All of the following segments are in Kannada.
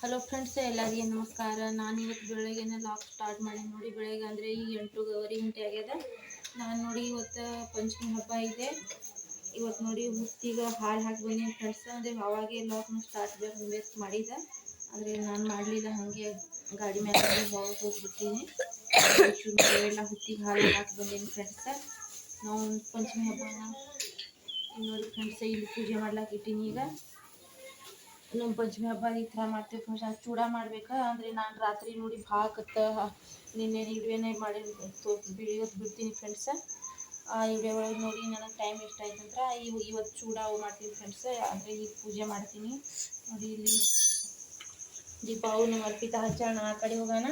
ಹಲೋ ಫ್ರೆಂಡ್ಸ್ ಎಲ್ಲರಿಗೆ ನಮಸ್ಕಾರ. ನಾನು ಇವತ್ತು ಬೆಳಗ್ಗೆನೇ ಲಾಕ್ ಸ್ಟಾರ್ಟ್ ಮಾಡಿ ನೋಡಿ ಬೆಳಗ್ಗೆ ಅಂದರೆ ಈಗ ಗವರಿ ಗಂಟೆ ಆಗ್ಯದ. ನಾನು ನೋಡಿ ಇವತ್ತು ಪಂಚಮಿ ಹಬ್ಬ ಇದೆ. ಇವತ್ತು ನೋಡಿ ಹುತ್ತಿಗೆ ಹಾಲು ಹಾಕಿ ಬಂದೀನಿ ಫ್ರೆಂಡ್ಸ್ ಅಂದರೆ ಅವಾಗೆ ಲಾಕ್ನ ಸ್ಟಾರ್ಟ್ ಬೇಕು ಮಾಡಿದೆ. ಆದರೆ ನಾನು ಮಾಡಲಿಲ್ಲ, ಹಾಗೆ ಗಾಡಿ ಮೇಲೆ ಹೋಗಿ ಹೋಗ್ಬಿಟ್ಟಿನಿ. ಎಲ್ಲ ಹುತ್ತಿಗೆ ಹಾಲು ಹಾಕಿ ಬಂದೀನಿ ಫ್ರೆಂಡ್ಸ್ ನಾವು ಪಂಚಮಿ ಹಬ್ಬನ ನೋಡಿ ಫ್ರೆಂಡ್ಸ್ ಇಲ್ಲಿ ಪೂಜೆ ಮಾಡ್ಲಾಕ ಇಟ್ಟೀನಿ ಈಗ. ನಮ್ಮ ಪಂಚಮಿ ಹಬ್ಬ ಈ ಥರ ಮಾಡ್ತೀವಿ ಫಂಕ್ಷನ್ ಚೂಡ ಮಾಡ್ಬೇಕು? ಅಂದರೆ ನಾನು ರಾತ್ರಿ ನೋಡಿ ಭಾಳ ಕತ್ತ ನಿನ್ನೆ ಇಡುವೆನೇ ಮಾಡಿ ಬಿಡಿಯೋದು ಬಿಡ್ತೀನಿ ಫ್ರೆಂಡ್ಸ ಆ ವಿಡಿಯೋ ಒಳಗೆ ನೋಡಿ ನನಗೆ ಟೈಮ್ ಎಷ್ಟಾಯ್ತು ಅಂದ್ರೆ ಇವು ಇವತ್ತು ಚೂಡ ಮಾಡ್ತೀನಿ ಫ್ರೆಂಡ್ಸ್ ಅಂದರೆ ಈಗ ಪೂಜೆ ಮಾಡ್ತೀನಿ. ನೋಡಿ ಇಲ್ಲಿ ದೀಪ ನಮ್ಮ ಅರ್ಪಿತ ಹಚ್ಚೋಣ ಆ ಕಡೆ ಹೋಗೋಣ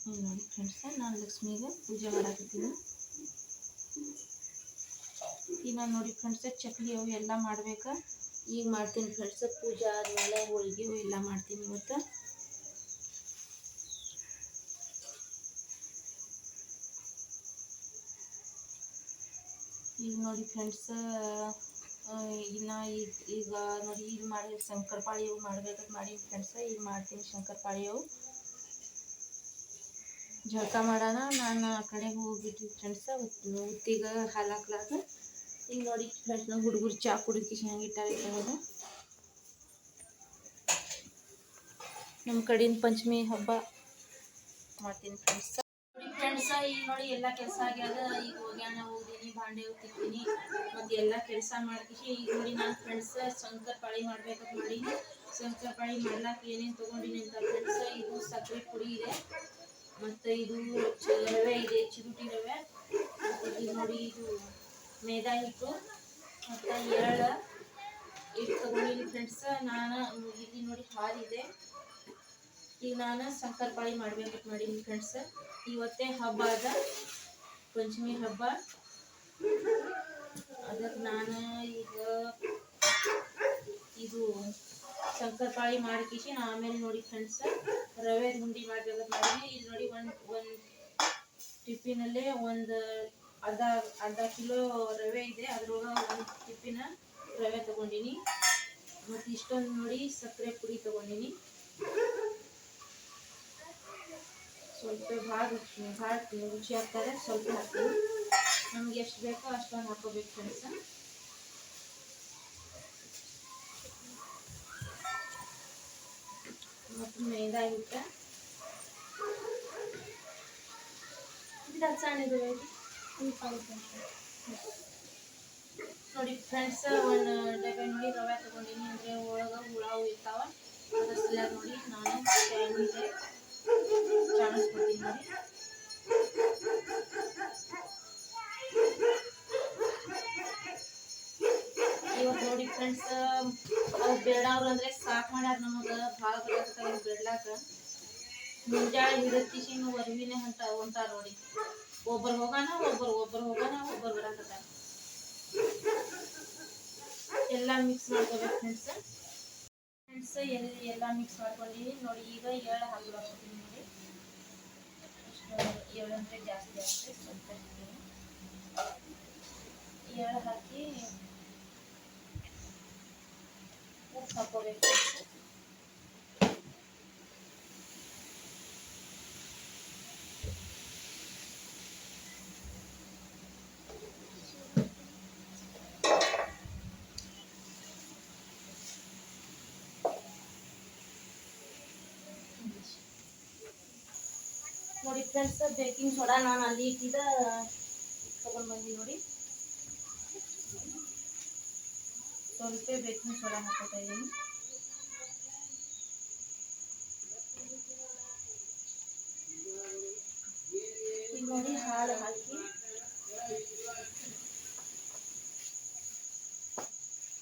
ಹ್ಮ್ ನೋಡಿ ಫ್ರೆಂಡ್ಸ ನಾನು ಲಕ್ಷ್ಮಿಗೆ ಪೂಜೆ ಮಾಡಾಕತ್ತೀನಿ. ಈಗ ನೋಡಿ ಫ್ರೆಂಡ್ಸ್ ಚಕ್ಲಿ ಅವು ಎಲ್ಲ ಮಾಡ್ಬೇಕು. ಈಗ ಮಾಡ್ತೀನಿ ಫ್ರೆಂಡ್ಸ್ ಪೂಜೆ ಆದಮೇಲೆ ಹೋಳಿಗೆ ಎಲ್ಲ ಮಾಡ್ತೀನಿ ಇವತ್ತು. ಈಗ ನೋಡಿ ಫ್ರೆಂಡ್ಸ್ ಇನ್ನ ಈಗ ಈಗ ನೋಡಿ ಈಗ ಮಾಡಿ, ಶಂಕರಪಾಳಿ ಅವು ಮಾಡ್ಬೇಕಂತ ಮಾಡಿ ಫ್ರೆಂಡ್ಸ್ ಈಗ ಮಾಡ್ತೀನಿ ಶಂಕರಪಾಳಿ ಅವು. ಜಳಕ ಮಾಡೋಣ. ನಾನು ಆ ಕಡೆ ಹೋಗ್ಬಿಟ್ಟು ಫ್ರೆಂಡ್ಸ ಉತ್ತಿಗೆ ಹಾಲು ಹಾಕ್ಲಾಕ. ಈಗ ನೋಡಿ ಫ್ರೆಂಡ್ಸ್ ನಾವು ಹುಡುಗರು ಚಾ ಕುಡಿಕೆ ಹೆಂಗೆ ಇಟ್ಟಾರ ನಮ್ಮ ಕಡೆಯಿಂದ ಪಂಚಮಿ ಹಬ್ಬ ಮಾಡ್ತೀನಿ ಫ್ರೆಂಡ್ಸ್ ಫ್ರೆಂಡ್ಸ ಈಗ ನೋಡಿ ಎಲ್ಲ ಕೆಲಸ ಆಗ್ಯದ. ಈಗ ಹೋಗ್ಯಾನ, ಹೋಗ್ತೀನಿ, ಬಾಂಡೆ ಹೋಗ್ತಿದ್ದೀನಿ ಮತ್ತು ಎಲ್ಲ ಕೆಲಸ ಮಾಡ್ತೀನಿ. ಈಗ ನೋಡಿ ನಾನು ಫ್ರೆಂಡ್ಸ ಶಂಕರ್ ಪಾಳಿ ಮಾಡ್ಬೇಕಂತ ಮಾಡೀನಿ. ಶಂಕರ್ ಪಾಳಿ ಮಾಡ್ಲಾಕ ಏನೇನು ತೊಗೊಂಡಿನಿ ಅಂತ ಫ್ರೆಂಡ್ಸ ಇದು ಸಕ್ಕರೆ ಪುಡಿ ಇದೆ. ಮತ್ತು ಇದು ರವೆ ಇದೆ ಚಿರುಟಿ ರವೆ ಇದು ನೋಡಿ, ಇದು ಮೈದಾ ಹಿಟ್ಟು. ಮತ್ತು ಎಳ್ಳು ಇಟ್ಟು ತಗೊಂಡಿದ್ದೀನಿ ಫ್ರೆಂಡ್ಸ್ ನಾನು, ಇಲ್ಲಿ ನೋಡಿ ಹಾಲಿದೆ ಈಗ ನಾನು ಶಂಕರ್ ಪಾಳಿ ಮಾಡ್ಬೇಕಂತ ಮಾಡೀನಿ ಫ್ರೆಂಡ್ಸ್ ಇವತ್ತೇ ಹಬ್ಬ ಅದ. ಪಂಚಮಿ ಹಬ್ಬ. ಅದಕ್ಕೆ ನಾನು ಈಗ ಇದು ಶಂಕರ್ ಪಾಳಿ ನಾ ಆಮೇಲೆ ನೋಡಿ ಫ್ರೆಂಡ್ಸ್ ರವೆ ಉಂಡಿ ಮಾಡ್ಬೇಕಂತ ಮಾಡಿ, ಇಲ್ಲಿ ನೋಡಿ ಒಂದು ಒಂದು ಟಿಫಿನಲ್ಲೇ ಒಂದು ಅರ್ಧ ಅರ್ಧ ಕಿಲೋ ರವೆ ಇದೆ, ಅದ್ರೊಳಗೆ ಒಂದು ಟಿಫಿನ ರವೆ ತಗೊಂಡಿನಿ. ಮತ್ತು ಇಷ್ಟೊಂದು ನೋಡಿ ಸಕ್ಕರೆ ಪುಡಿ ತಗೊಂಡಿನಿ. ಸ್ವಲ್ಪ ಭಾಳ ರುಚಿ ಭಾಳ ರುಚಿ ಆಗ್ತಾರೆ ಸ್ವಲ್ಪ ಹಾಕ್ತೀವಿ ನಮ್ಗೆ ಎಷ್ಟು ಬೇಕೋ ಅಷ್ಟೊಂದು ಹಾಕೋಬೇಕು ಫ್ರೆಂಡ್ಸ ಮತ್ತು ಮೈದಾ ಹಿಟ್ಟು ಇದು ನೋಡಿ ಫ್ರೆಂಡ್ಸ್ ಒಂದು ಡಬ್ಬೆ ನೋಡಿ ರವೆ ತಗೊಂಡಿನಿ. ಅಂದರೆ ಒಳಗೆ ಹುಳವು ಇರ್ತಾವ. ಅದ್ರ ಸಲ ನೋಡಿ ನಾನು ಕ್ಯಾನಿಗೆ ಚಾಣಿಸ್ಕೊಡ್ತೀನಿ ನೋಡಿ ಇವತ್ತು ನೋಡಿ ಫ್ರೆಂಡ್ಸ್ ಅವು ಬೇಡವ್ರು ಅಂದರೆ ಸಾಕು ಮಾಡ್ಯಾರ ನಮಗೆ ಭಾಳ ಬರಕತ್ತಾವ ಬಿಡ್ಲಾಕ. ಮುಂಜಾನೆ ಮುಂಜಾಳೆ ನೀವು ಅರಿವಿನೇ ಹೊಂಟ ಹೊಂಟಾರ ನೋಡಿ. ಒಬ್ಬರು ಹೋಗೋಣ ಒಬ್ಬರು ಒಬ್ಬರು ಹೋಗೋಣ ಒಬ್ಬರು ಬರಕತ್ತಾರ. ಎಲ್ಲ ಮಿಕ್ಸ್ ಮಾಡ್ಕೋಬೇಕು ಫ್ರೆಂಡ್ಸ್ ಫ್ರೆಂಡ್ಸ್ ಎಲ್ಲಿ ಎಲ್ಲ ಮಿಕ್ಸ್ ಮಾಡ್ಕೊಂಡಿನಿ ನೋಡಿ, ಈಗ ಎಳ್ಳು ಹಾಕ್ಬಿಡ್ತೀನಿ ನೋಡಿ. ಏಳು ಅಂದರೆ ಜಾಸ್ತಿ ಆಗ್ತದೆ ಸ್ವಲ್ಪ ಏಳು ಹಾಕಿ ಉಪ್ಪು ಹಾಕೋಬೇಕು ನೋಡಿ ಫ್ರೆಂಡ್ಸ್ ಬೇಕಿಂಗ್ ಸೋಡಾ ನಾನು ಅಲ್ಲಿ ಇಟ್ಟಿದ್ದ ತಗೊಂಡು ಬಂದಿ ನೋಡಿ ಸ್ವಲ್ಪ ಬೇಕಿಂಗ್ ಸೋಡಾ ಹಾಕೋತಾ ಇದ್ದೀನಿ ಈಗ ನೋಡಿ ಹಾಲು ಹಾಕಿ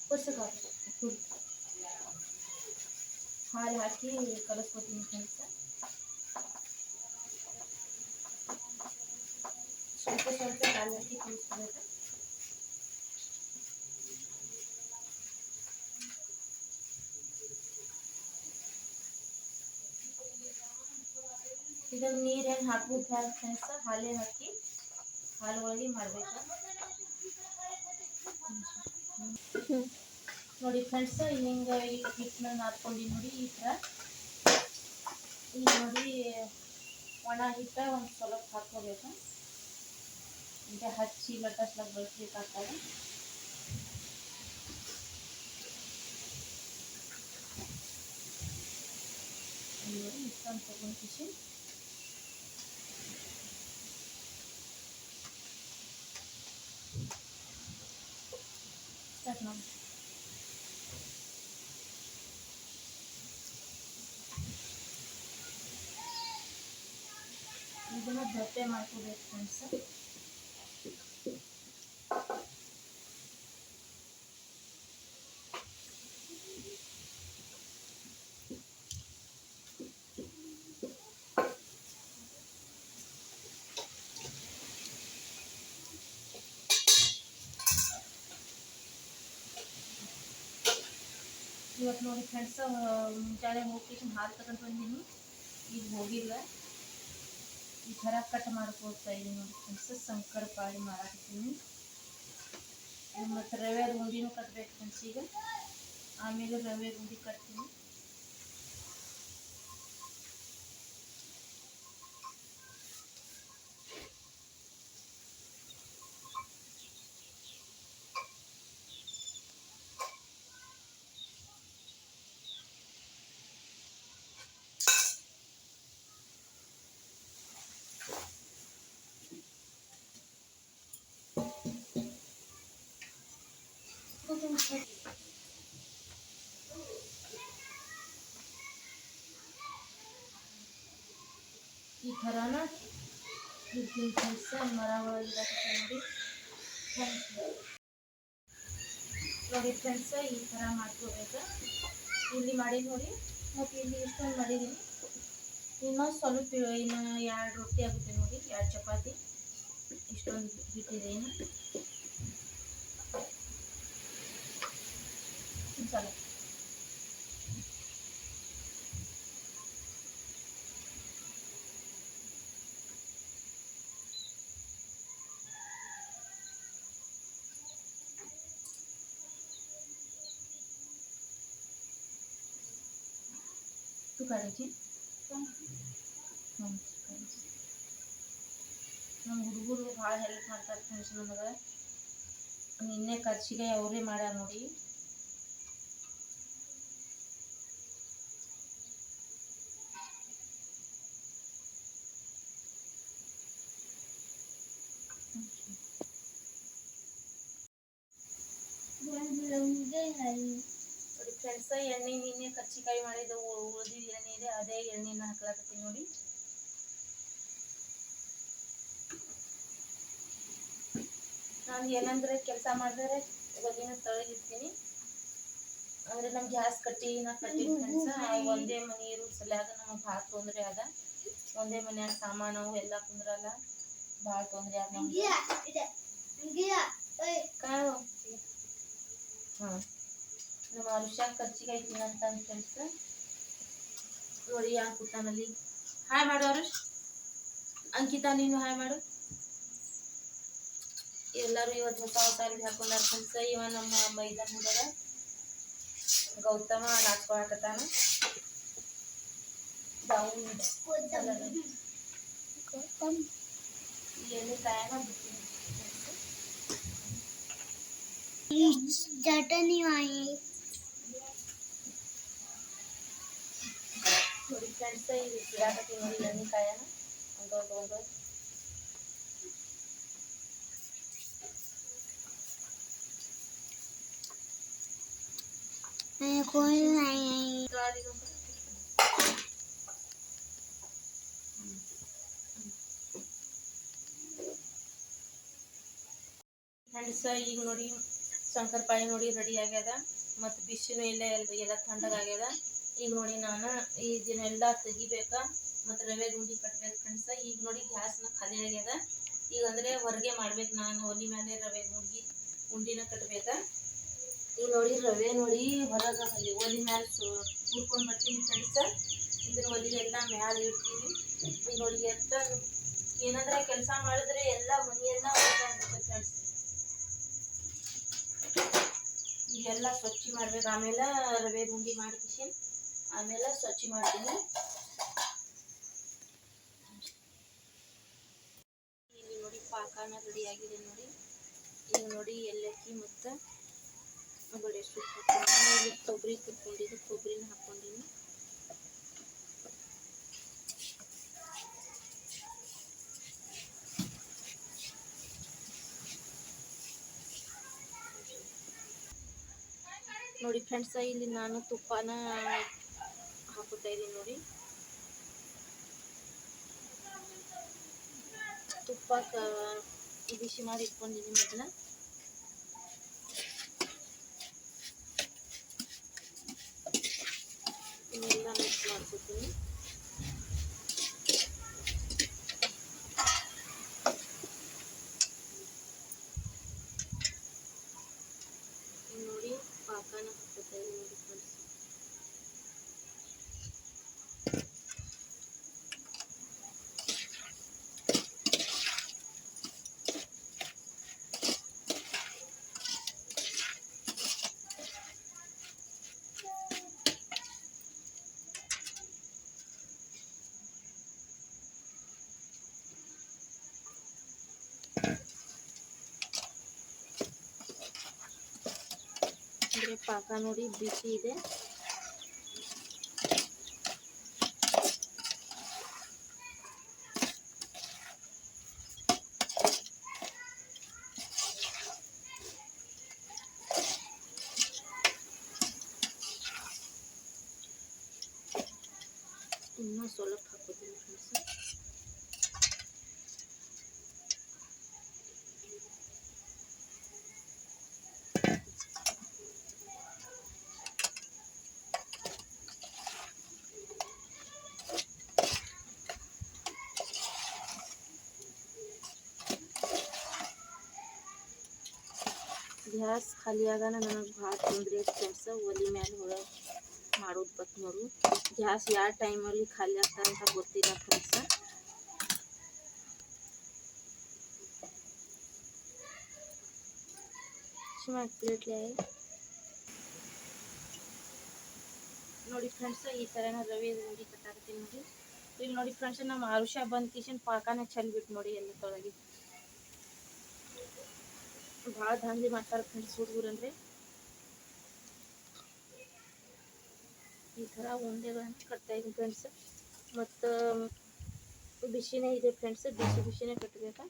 ಪುಸ್ತಕ ಹಾಲು ಹಾಕಿ ಕಲಿಸ್ಕೊತೀನಿ ಫ್ರೆಂಡ್ಸ್ ಸ್ವಲ್ಪ ಸ್ವಲ್ಪ ಹಾಲು ಹಾಕಿ ಕಲಿಸ್ಕೋಬೇಕು ಇದ್ರಾಗ ನೀರೇನು ಹಾಕ್ಬೋದು ಫ್ರೆಂಡ್ಸ್ ಹಾಲೇ ಹಾಕಿ ಹಾಲು ಒಳಗೆ ಮಾಡ್ಬೇಕು ನೋಡಿ ಫ್ರೆಂಡ್ಸ್ ಹಿಂಗೆ ಈ ಹಿಟ್ಟನ್ನ ನಾದ್ಕೊಂಡು ನೋಡಿ ಈ ಥರ ಈಗ ನೋಡಿ ಒಣ ಹಿಟ್ಟ ಒಂದು ಸ್ವಲ್ಪ ಹಾಕ್ಕೋಬೇಕು. ಈಗ ಹಚ್ಚಿ ಲಟ್ಟಸ್ಲಾಗ ಬಳಸ್ಬೇಕಾಗ್ತದೆ ನೋಡಿ, ಇಷ್ಟೊಂದು ತಗೊಂಡು нам. Видимо, двете е малко да е ಇವತ್ತು ನೋಡಿ ಫ್ರೆಂಡ್ಸ್ ಮುಂಜಾನೆ ಹೋಗಿ ಹಾಲು ತಗೊಂಡು ಬಂದೀನಿ. ಈಗ ಹೋಗಿಲ್ಲ. ಈ ಥರ ಕಟ್ ಮಾಡ್ಕೊಳ್ತಾ ಇದ್ದೀನಿ ನೋಡಿ ಫ್ರೆಂಡ್ಸ್ ಸಂಕರ್ ಪಾಳಿ ಮಾಡಾಕತ್ತೀನಿ. ಮತ್ತು ರವೆ ಗುಂಡಿನೂ ಕಟ್ಬೇಕು ಫ್ರೆಂಡ್ಸ್ ಈಗ. ಆಮೇಲೆ ರವೆ ಗುಂಡಿ ಕಟ್ತೀನಿ. ಈ ಥರನ ಇರ್ತೀನಿ ಫ್ರೆಂಡ್ಸ್ ಮರ ಒಳಗೆ ಇದಾಕತ್ತೆ ನೋಡಿ ಫ್ರೆಂಡ್ಸ್ ನೋಡಿ ಈ ಥರ ಮಾಡ್ಕೋಬೇಕು. ಇಲ್ಲಿ ಮಾಡಿ ನೋಡಿ. ಮತ್ತು ಇಲ್ಲಿ ಇಷ್ಟೊಂದು ಮಾಡಿದ್ದೀನಿ. ಇನ್ನೊಂದು ಸ್ವಲ್ಪ, ಇನ್ನು ಎರಡು ರೊಟ್ಟಿ ಆಗುತ್ತೆ ನೋಡಿ, ಎರಡು ಚಪಾತಿ. ಇಷ್ಟೊಂದು ಹಿಟ್ಟಿದೆ ಇನ್ನು ಸ್ವಲ್ಪ तू काढायची ನಮ್ಮ ಹುಡುಗರು ಭಾಳ ಹೆಲ್ಪ್ ಮಾಡ್ತಾರೆ ಫ್ರೆಂಡ್ಸ್ ನಮಗೆ ನಿನ್ನೆ ಖರ್ಚಿಗೆ ಅವರೇ ಮಾಡ್ಯಾರ ನೋಡಿ ನೋಡಿ ಫ್ರೆಂಡ್ಸ್ ಎಣ್ಣೆ ನಿನ್ನೆ ಕಚ್ಚಿಕಾಯಿ ಮಾಡಿದ್ದು ಉಳಿದಿದ್ದ ಎಣ್ಣೆ ಇದೆ ಅದೇ ಎಣ್ಣೆನ ಹಾಕ್ಲಾಕತ್ತೀನಿ ನೋಡಿ. ನಾನು ಏನಂದ್ರೆ ಕೆಲಸ ಮಾಡಿದ್ರೆ ಒಲಿನ ತೊಳಗಿರ್ತೀನಿ ಅಂದ್ರೆ ನಮ್ ಗ್ಯಾಸ್ ಕಟ್ಟಿ ನಾ ಕಟ್ಟಿ ಫ್ರೆಂಡ್ಸ ಒಂದೇ ಮನೆ ಇರೋ ಸಲ್ಯಾಗ ನಮಗೆ ಭಾಳ ತೊಂದರೆ ಅದ ಒಂದೇ ಮನ್ಯಾಗ ಸಾಮಾನು ಎಲ್ಲ ಕುಂದ್ರಲ್ಲ ಭಾಳ ತೊಂದರೆ ಆದ ಹಾಂ. ನಮ್ಮ ಅರುಷ ಖರ್ಚಿಗೆ ತಿನ್ನಂತ ಫ್ರೆಂಡ್ಸ್ ನೋಡಿ ಯಾಕೆ ಕೂತಾನಲ್ಲಿ ಹಾಯ್ ಮಾಡು ಅರುಷ್ ಅಂಕಿತಾ ನೀನು ಹಾಯ್ ಮಾಡು ಎಲ್ಲರೂ ಇವತ್ತು ಹೊಸ ಹೊಸ ಅರ್ಬಿ ಹಾಕೊಂಡಾರ ಫ್ರೆಂಡ್ಸ್ ಇವ ನಮ್ಮ ಮೈದಾನ ಹುಡುಗ ಗೌತಮ ನಾಚ್ಕೊಳಕತ್ತಾನ ಎಲ್ಲಿ ಕಾಯನ ಬಿಡ್ತೀನಿ चटनी आई ನೋಡಿ ಫ್ರೆಂಡ್ಸ್ ಇದು ಬಿಡಾಕತ್ತೀನಿ ನೋಡಿ ಎಣ್ಣೆ ಕಾಯನ ಒಂದು ಒಂದು कोई नहीं ಫ್ರೆಂಡ್ಸ್ ಈಗ ನೋಡಿ ಶಂಕರಪಾಳಿ ನೋಡಿ ರೆಡಿ ಆಗ್ಯದ ಮತ್ತು ಬಿಸಿನೂ ಇಲ್ಲ ಎಲ್ಲ ಎಲ್ಲ ತಣ್ಣಗಾಗ್ಯದ ಈಗ ನೋಡಿ ನಾನು ಇದನ್ನೆಲ್ಲ ತೆಗಿಬೇಕಾ ಮತ್ತು ರವೆ ಗುಂಡಿ ಕಟ್ಬೇಕು ಫ್ರೆಂಡ್ಸ್. ಈಗ ನೋಡಿ ಗ್ಯಾಸ್ನ ಖಾಲಿ ಆಗ್ಯದ. ಈಗ ಅಂದರೆ ಹೊರಗೆ ಮಾಡ್ಬೇಕು ನಾನು. ಒಲಿ ಮೇಲೆ ರವೆ ಗುಂಡಿ, ಗುಂಡಿನ ಕಟ್ಬೇಕ. ಈಗ ನೋಡಿ ರವೆ ನೋಡಿ ಹೊರಗೆ ಅಲ್ಲಿ ಒಲಿ ಮ್ಯಾಲೆ ಹುರ್ಕೊಂಡು ಬರ್ತೀನಿ ಫ್ರೆಂಡ್ಸ್. ಇದ್ರ ಒಲಿ ಎಲ್ಲ ಮ್ಯಾಲೆ ಇಡ್ತೀನಿ. ಈಗ ನೋಡಿ ಎಷ್ಟ ಏನಂದ್ರೆ ಕೆಲಸ ಮಾಡಿದ್ರೆ ಎಲ್ಲ ಮನೆಯೆಲ್ಲ ಫ್ರೆಂಡ್ಸ್. ಈಗೆಲ್ಲ ಸ್ವಚ್ಛ ಮಾಡ್ಬೇಕು. ಆಮೇಲೆ ರವೆ ಗುಂಡಿ ಮಾಡಿ ಆಮೇಲೆ ಸ್ವಚ್ಛ ಮಾಡ್ತೀನಿ. ಇಲ್ಲಿ ನೋಡಿ ಪಾಕನ ಆಗಿದೆ ನೋಡಿ. ಇಲ್ಲಿ ನೋಡಿ ಏಲಕ್ಕಿ ಮತ್ತು ಬಡೆ ಸೊಪ್ಪು ಇಲ್ಲಿ ಕೊಬ್ಬರಿ ತುರ್ಕೊಂಡಿದ್ದು ಕೊಬ್ಬರಿನ ನೋಡಿ ಫ್ರೆಂಡ್ಸ್, ಇಲ್ಲಿ ನಾನು ತುಪ್ಪನ ಹಾಕುತ್ತಾ ಇದ್ದೀನಿ ನೋಡಿ. ತುಪ್ಪ ಬಿಸಿ ಮಾಡಿ ಇಟ್ಕೊಂಡಿದ್ದೀನಿ ಮೊದಲ. ಇನ್ನೆಲ್ಲ ಮಿಕ್ಸ್ ಮಾಡ್ಕೊತೀನಿ. ಅಂದರೆ ಪಾಕ ನೋಡಿ ಬಿಸಿ ಇದೆ ಇನ್ನೂ ಸ್ವಲ್ಪ ಹಾಕೋತೀನಿ ಫ್ರೆಂಡ್ಸ್ ಗ್ಯಾಸ್ ಖಾಲಿ ಆಗಾನ ನನಗೆ ಭಾಳ ತೊಂದರೆ ಕೆಲಸ ಒಲಿ ಮ್ಯಾಲೆ ಹೊರಗೆ ಮಾಡೋದು ಬತ್ ನೋಡು ಗ್ಯಾಸ್ ಯಾವ ಟೈಮಲ್ಲಿ ಖಾಲಿ ಆಗ್ತಾರೆ ಅಂತ ಗೊತ್ತಿಲ್ಲ ಫ್ರೆಂಡ್ಸ ಸುಮಾರು ಪ್ಲೇಟ್ಲೆ ನೋಡಿ ಫ್ರೆಂಡ್ಸ್ ಈ ಥರ ನಾ ರವೆ ಉಂಡಿ ಕಟ್ಟಾಕ್ತೀನಿ ನೋಡಿ ಇಲ್ಲಿ ನೋಡಿ ಫ್ರೆಂಡ್ಸ್ ನಮ್ಮ ಆರುಷ ಬಂದ ಕಿಶನ್ ಪಾಕನ ಚೆಲ್ಬಿಟ್ಟು ನೋಡಿ ಎಲ್ಲ ತೊಳಗಿ ಭಾಳ ದಾಂಧಲಿ ಮಾಡ್ತಾರೆ ಫ್ರೆಂಡ್ಸ್ ಹುಡುಗರು ಅಂದರೆ. ಈ ಥರ ಉಂಡೆಗಳನ್ನ ಕಟ್ತಾ ಇದ್ದೀನಿ ಫ್ರೆಂಡ್ಸ್ ಮತ್ತು, ಬಿಸಿನೇ ಇದೆ ಫ್ರೆಂಡ್ಸ್ ಬಿಸಿ ಬಿಸಿನೇ ಕಟ್ಟಬೇಕಾ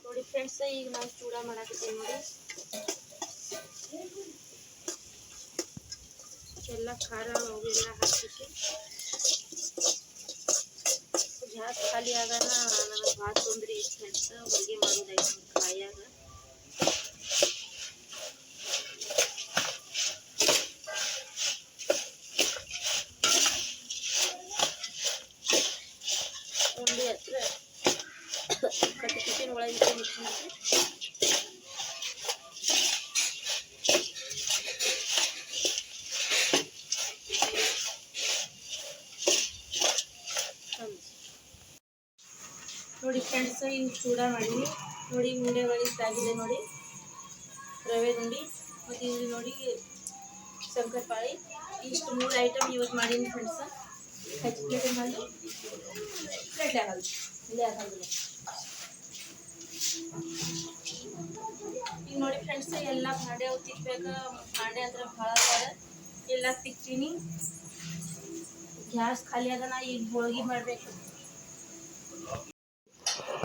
ನೋಡಿ ಫ್ರೆಂಡ್ಸ್ ಈಗ ನಾನು ಚೂಡ ಮಾಡಾಕತ್ತೀನಿ ನೋಡಿ ಎಲ್ಲ ಖಾರ ಅವೆಲ್ಲ ಹಾಕಿ ಗ್ಯಾಸ್ ಖಾಲಿ ಆಗ ನನಗೆ ಭಾಳ ತೊಂದರೆ ಐತೆ ಫ್ರೆಂಡ್ಸ್ ಹೋಳಿಗೆ ಮಾಡೋದೈತೆ ಕಾಯಾಗ ನೋಡಿ ಫ್ರೆಂಡ್ಸ್ ಹಿಂಗೆ ಚೂಡ ಮಾಡೀನಿ ನೋಡಿ ಉಂಡೆಗಳು ಇಷ್ಟಾಗಿದೆ ನೋಡಿ. ರವೆ ಉಂಡಿ ಮತ್ತು ಇಲ್ಲಿ ನೋಡಿ ಶಂಕರಪಾಳಿ. ಇಷ್ಟು ಮೂರು ಐಟಮ್ ಯೂಸ್ ಮಾಡೀನಿ ಫ್ರೆಂಡ್ಸ್ ಹೆಚ್ಚು ಮಾಡಿ ಪ್ಲೇಟ್ ಆಗಲ್ಲ ಇಲ್ಲೇ ಆಗಲ್ಲ ಈಗ ನೋಡಿ ಫ್ರೆಂಡ್ಸ್ ಎಲ್ಲ ಭಾಂಡೆ ಅವು ತಿಕ್ಬೇಕು. ಭಾಂಡೆ ಅಂದ್ರೆ ಭಾಳ ಎಲ್ಲ ತಿಕ್ತೀನಿ. ಗ್ಯಾಸ್ ಖಾಲಿ ಅದ ನಾ ಈಗ ಹೋಳಿಗೆ ಮಾಡಬೇಕು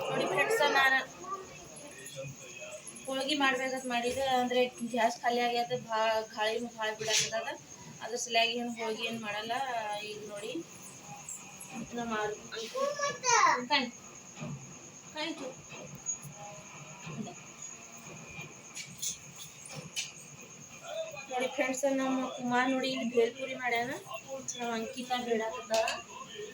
ನೋಡಿ ಫ್ರೆಂಡ್ಸ್ ನಾನು ಹೋಳಿಗೆ ಮಾಡ್ಬೇಕಂತ ಮಾಡಿದೆ ಅಂದರೆ ಗ್ಯಾಸ್ ಖಾಲಿ ಆಗ್ಯದ, ಭಾಳ ಗಾಳಿನೂ ಭಾಳ ಬಿಡಾಕತ್ತದ ಅದ್ರ ಸಲುವಾಗಿ ಏನು ಹೋಳಿಗೆ ಏನು ಮಾಡಲ್ಲ, ಈಗ ನೋಡಿ. ನಮ್ಮ ಕಾಯಿ ಕಾಯ್ತು ನೋಡಿ ಫ್ರೆಂಡ್ಸ್ ನಮ್ಮ ಕುಮಾರ್ ನೋಡಿ ಇಲ್ಲಿ ಭೇಲ್ಪುರಿ ಮಾಡ್ಯಾನ. ನಮ್ಮ ಅಂಕಿತ ಬೇಡಾಕತ್ತಾಳ ಖೋಜು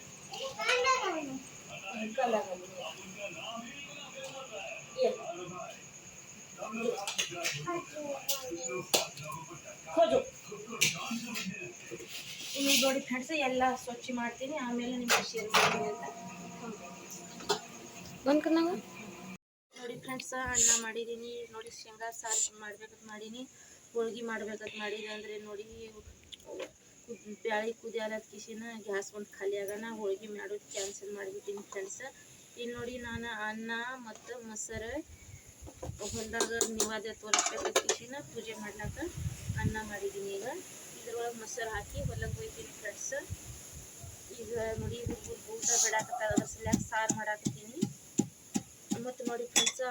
ಈಗ ನೋಡಿ ಫ್ರೆಂಡ್ಸ್ ಎಲ್ಲ ಸ್ವಚ್ಛ ಮಾಡ್ತೀನಿ. ಆಮೇಲೆ ನಿಮ್ಗೆ ಶೇರ್ ಮಾಡ್ತೀನಿ ಅಂತ. ಒಂದು ಕಣ್ಣಾಗ ನೋಡಿ ಫ್ರೆಂಡ್ಸ್ ಅನ್ನ ಮಾಡಿದ್ದೀನಿ ನೋಡಿ ಶೇಂಗಾ ಸಾರು ಮಾಡ್ಬೇಕಂತ ಮಾಡೀನಿ. ಹೋಳ್ಗೆ ಮಾಡ್ಬೇಕಂತ ಮಾಡಿದೆ ಅಂದರೆ ನೋಡಿ ಬ್ಯಾಳಿ ಕುದಿಯಲತ್ ಕಿಸಿನ ಗ್ಯಾಸ್ ಒಂದು ಖಾಲಿ ಆಗೋಣ. ಹೋಳ್ಗೆ ಮಾಡೋದು ಕ್ಯಾನ್ಸಲ್ ಮಾಡಿಬಿಟ್ಟಿನಿ ಫ್ರೆಂಡ್ಸ್ ಇಲ್ಲಿ ನೋಡಿ ನಾನು ಅನ್ನ ಮತ್ತು ಮೊಸರು ಹೊಲದಾಗ ನಿವಾದ ತೋರಿಸ್ಬೇಕಂತ ಕಿಸಿನ ಪೂಜೆ ಮಾಡ್ಲಾಕ ಅನ್ನ ಮಾಡಿದ್ದೀನಿ ಈಗ. ಇದ್ರೊಳಗೆ ಮೊಸರು ಹಾಕಿ ಹೊಲಕ್ಕೆ ಹೋಗ್ತೀನಿ ಫ್ರೆಂಡ್ಸ್. ಈಗ ನೋಡಿ ಹುಡುಗರು ಊಟ ಬಿಡಾಕತ್ತಾಗ ಅದ್ರ ಸಲ್ಯಾಗ ಸಾರು ಮಾಡಾಕತ್ತೀನಿ. ಮತ್ತು ನೋಡಿ ಫ್ರೆಂಡ್ಸ್,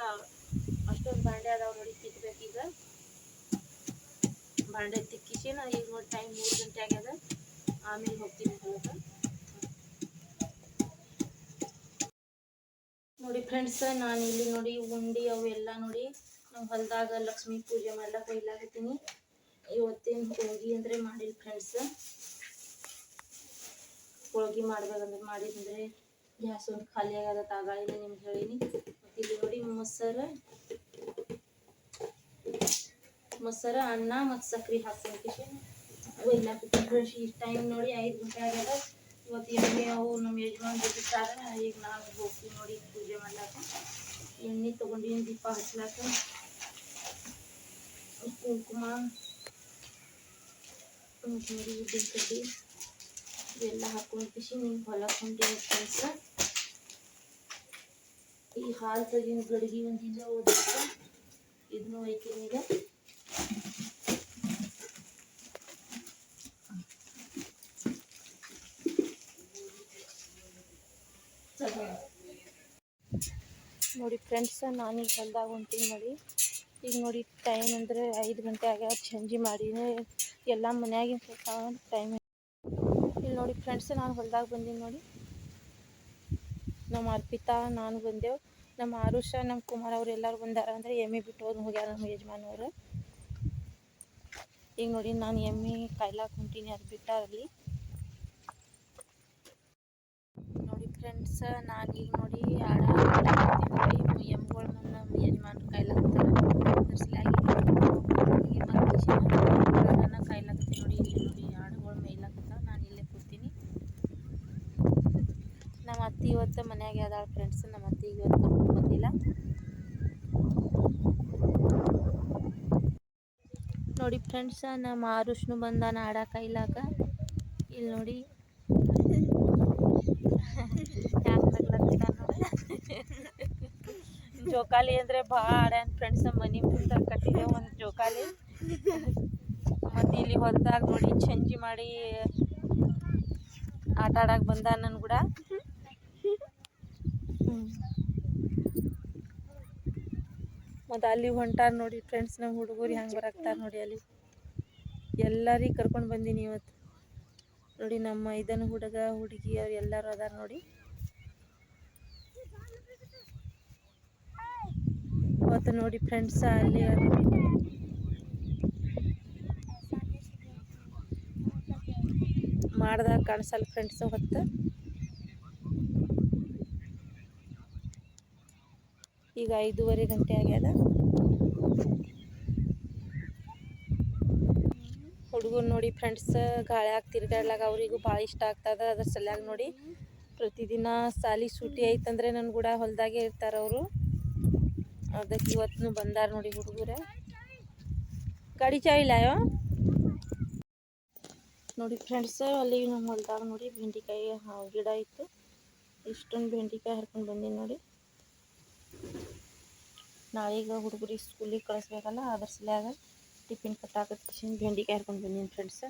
ಅಷ್ಟೊಂದು ಬಾಂಡೆ ಅದಾವ ನೋಡಿ ತಿಕ್ಬೇಕೀಗ ಬಾಂಡೆ ತಿಕ್ಕಿಸಿ ನಾ ಈಗ ನೋಡಿ ಟೈಮ್ ಮೂರು ಗಂಟೆ ಆಗ್ಯದ. ಆಮೇಲೆ ಹೋಗ್ತೀನಿ ಹೊಲಕ್ಕೆ ನೋಡಿ ಫ್ರೆಂಡ್ಸ್ ನಾನು ಇಲ್ಲಿ ನೋಡಿ ಉಂಡಿ ಅವೆಲ್ಲ ನೋಡಿ ನಾವು ಹೊಲದಾಗ ಲಕ್ಷ್ಮೀ ಪೂಜೆ ಮಾಡ್ಲಕ್ಕೆ ಒಯ್ಲಾಕತ್ತೀನಿ. ಇವತ್ತಿನ ಹೋಳ್ಗಿ ಅಂದರೆ ಮಾಡಿಲ್ಲ ಫ್ರೆಂಡ್ಸ್ ಹೋಳ್ಗಿ ಮಾಡ್ಬೇಕಂದ್ರೆ ಮಾಡಿದ್ರೆ ಗ್ಯಾಸ್ ಒಂದು ಖಾಲಿ ಆಗದ ತಾಗಾಳಿನ ನಿಮ್ಗೆ ಹೇಳೀನಿ. ಮತ್ತು ಇಲ್ಲಿ ನೋಡಿ ಮೊಸರು ಮೊಸರು, ಅನ್ನ ಮತ್ತು ಸಕ್ರೆ ಹಾಕ್ಕೊಂಡ್ಕಿಸಿ ಒಯ್ಲಾಕತ್ತೀನಿ ಫ್ರೆಂಡ್ಸ್ ಈ ಟೈಮ್ ನೋಡಿ ಐದು ಗಂಟೆ ಆಗ್ಯದ. ಇವತ್ತು ಎಣ್ಣೆ ಅವು ನಮ್ಮ ಯಜಮಾನ್ ಬಿಟ್ಟಿರ್ತಾರ ಈಗ ನಾನು ಹೋಗ್ತೀನಿ ನೋಡಿ ಪೂಜೆ ಮಾಡ್ಲಾಕ ಎಣ್ಣೆ ತೊಗೊಂಡಿನಿ ದೀಪ ಹಚ್ಲಾಕ ಕುಂಕುಮ ಮತ್ತು ನೋಡಿ ಉದ್ದಿನ ಕಡ್ಡಿ ಇವೆಲ್ಲ ಹಾಕೊಂಡು ಕಿಸಿ ನೀವು ಹೊಲಕ್ಕೆ ಹೊಂಟೀನಿ ಫ್ರೆಂಡ್ಸ್ ಈ ಹಾಲು ತೆಗಿನ ಗಡಿಗೆ ಒಂದಿಲ್ಲ ಓದಕ್ಕೆ ಇದನ್ನು ಒಯ್ತೀನಿ ಈಗ ನೋಡಿ ಫ್ರೆಂಡ್ಸ್ ನಾನೀಗ ಹೊಲ್ದಾಗ ಹೊಂಟೀನಿ ನೋಡಿ. ಈಗ ನೋಡಿ ಟೈಮ್ ಅಂದರೆ ಐದು ಗಂಟೆ ಆಗ ಚಂಜಿ ಮಾಡೀನಿ. ಎಲ್ಲ ಮನೆಯಾಗಿನ ಕೆಲಸ ಟೈಮ್ ಇಲ್ಲಿ ನೋಡಿ ಫ್ರೆಂಡ್ಸ್ ನಾನು ಹೊಲ್ದಾಗ ಬಂದೀನಿ ನೋಡಿ. ನಮ್ಮ ಅರ್ಪಿತಾ, ನಾನು ಬಂದೆವು. ನಮ್ಮ ಆರುಷ ನಮ್ಮ ಕುಮಾರ್ ಅವ್ರು ಎಲ್ಲರೂ ಬಂದಾರ ಅಂದರೆ ಎಮ್ಮೆ ಬಿಟ್ಟು ಹೋದ್ ಹೋಗ್ಯಾರ ನಮ್ಮ ಯಜಮಾನವರು. ಈಗ ನೋಡಿ ನಾನು ಎಮ್ಮೆ ಕಾಯ್ಲಾಕ ಹೊಂಟೀನಿ ಅರ್ಪಿತಾ ಬಿಟ್ಟಾರಲ್ಲಿ ನೋಡಿ ಫ್ರೆಂಡ್ಸ್ ನಾನು ಈಗ ನೋಡಿ ಆಡ ನೋಡಿ ಎಮ್ಗಳು ನಮ್ಮ ಸಲಾಗಿ ಈಗ ನನ್ನ ಕಾಯ್ಲಾಕತ್ತೀನಿ ನೋಡಿ, ಇಲ್ಲಿ ನೋಡಿ ಆಡುಗಳು ಮೇಯ್ಲಾಕತ್ತಾವ ನಾನು ಇಲ್ಲೇ ಕೂತೀನಿ. ನಮ್ಮ ಅತ್ತಿ ಇವತ್ತು ಮನ್ಯಾಗೆ ಅದಾಳ ಫ್ರೆಂಡ್ಸ್ ನಮ್ಮ ಅತ್ತಿ ಇವತ್ತು ಬಂದಿಲ್ಲ. ನೋಡಿ ಫ್ರೆಂಡ್ಸ್ ನಮ್ಮ ಆರುಷ್ನು ಬಂದಾನ ಆಡ ಕಾಯ್ಲಾಕ ಇಲ್ಲಿ ನೋಡಿ. ಜೋಕಾಲಿ ಅಂದರೆ ಭಾಳ ಫ್ರೆಂಡ್ಸ್ ನಮ್ಮ ಮನೆ ಮುಂದೆ ಕಟ್ಟಿದೆ ಒಂದು ಜೋಕಾಲಿ. ಮತ್ತು ಇಲ್ಲಿ ಹೊಲ್ದಾಗ ನೋಡಿ, ಚಂಜಿ ಮಾಡಿ ಆಟ ಆಡಕ್ಕೆ ಬಂದ ನನ್ ಕೂಡ. ಮತ್ತು ಅಲ್ಲಿ ಹೊಂಟಾರ ನೋಡಿ ಫ್ರೆಂಡ್ಸ್ ನಮ್ಮ ಹುಡುಗರು ಹೆಂಗೆ ಬರಾಕ್ತಾರ ನೋಡಿ ಅಲ್ಲಿ. ಎಲ್ಲರಿಗೆ ಕರ್ಕೊಂಡು ಬಂದೀನಿ ಇವತ್ತು. ನೋಡಿ ನಮ್ಮ ಇದನ್ನು ಹುಡುಗ ಹುಡುಗಿ ಅವ್ರು ಎಲ್ಲರೂ ಅದಾರ ನೋಡಿ. ಅವತ್ತು ನೋಡಿ ಫ್ರೆಂಡ್ಸ್ ಅಲ್ಲಿ ಮಾಡ್ದಾಗ ಕಾಣಿಸಲ್ಲ ಫ್ರೆಂಡ್ಸ್ ಹೊತ್ತು ಈಗ ಐದೂವರೆ ಗಂಟೆ ಆಗ್ಯದ. ಹುಡುಗರು ನೋಡಿ ಫ್ರೆಂಡ್ಸ್ ಗಾಳ್ಯಾಗ ತಿರ್ಗಾಡ್ಲಾಗ ಅವರಿಗೂ ಭಾಳ ಇಷ್ಟ ಆಗ್ತದ ಅದ್ರ ಸಲ್ಯಾಗ ನೋಡಿ. ಪ್ರತಿದಿನ ಸಾಲಿ ಸೂಟಿ ಐತಂದ್ರೆ ನನ್ನ ಕೂಡ ಹೊಲದಾಗೆ ಇರ್ತಾರೆ ಅವರು. ಅದಕ್ಕೆ ಇವತ್ತು ಬಂದಾರ ನೋಡಿ ಹುಡುಗರ. ಗಾಡಿ ಚಾವಿಲಾಯೋ ನೋಡಿ ಫ್ರೆಂಡ್ಸ್ ಅಲ್ಲಿ ನಮ್ಮ ಹೊಲದಾಗ ನೋಡಿ ಬೆಂಡಿಕಾಯಿ ಗಿಡ ಇತ್ತು. ಇಷ್ಟೊಂದು ಬೆಂಡಿಕಾಯಿ ಹರ್ಕೊಂಡು ಬಂದೀನಿ ನೋಡಿ. ನಾಳೆಗ ಹುಡುಗರಿಗೆ ಸ್ಕೂಲಿಗೆ ಕಳಿಸ್ಬೇಕಲ್ಲ, ಅದ್ರ ಸಲ್ಯಾಗ ಟಿಫಿನ್ ಕಟ್ಟಾಕತ್ ಕಿಶನ್ ಹರ್ಕೊಂಡು ಬಂದೀನಿ ಫ್ರೆಂಡ್ಸ್